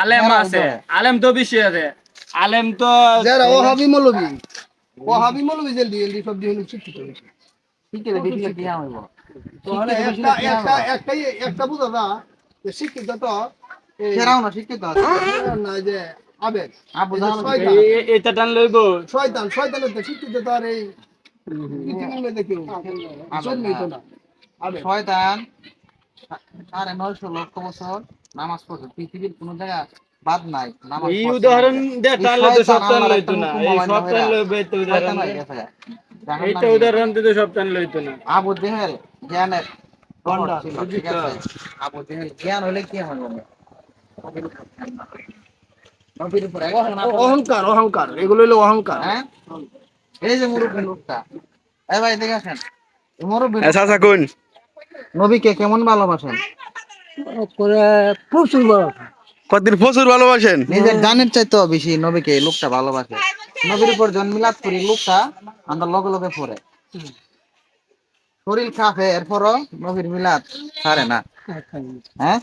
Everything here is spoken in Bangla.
আলেম আছে আলেম তো বেশি আছে। আলেম তো যারা ওহাবি মৌলবি ওহাবি মৌলবি জলদি জলদি সব দিয়ে ঠিক একটা একটা একটাই একটা বুঝা যে শিক্ষিত তো না শিক্ষিত না যে আবেগ। শয়তান। এটা টান লইব। শয়তান শয়তানের তো শিক্ষিত তো আর এই পৃথিবীর মধ্যে কেউ না। শয়তান সাড়ে নয়শো লক্ষ বছর নামাজ পড়ছে। পৃথিবীর কোন জায়গা বাদ নাই নামাজ এই উদাহরণ তো লইতো না। এই লইবে তো হয়ে এইটা দিতে লইতো না। আবু জ্ঞানের আবু জ্ঞান হলে কি হবে? অহংকার অহংকার এগুলো হলো অহংকার। হ্যাঁ? এই যে মুরব্বী লোকটা। এই ভাই দেখে আসেন। মুরব্বী কোন নবীকে কেমন ভালোবাসেন? প্রচুর কতদিন প্রচুর ভালোবাসেন? নিজের জানের চাইতে বেশি নবীকে লোকটা ভালোবাসে। নবীর উপর জন্মিলাপ করি লোকটা আমরা লগে লগে পড়ে। শরীর খাফে এরপরও নবীর মিলাদ ছাড়ে না। হ্যাঁ?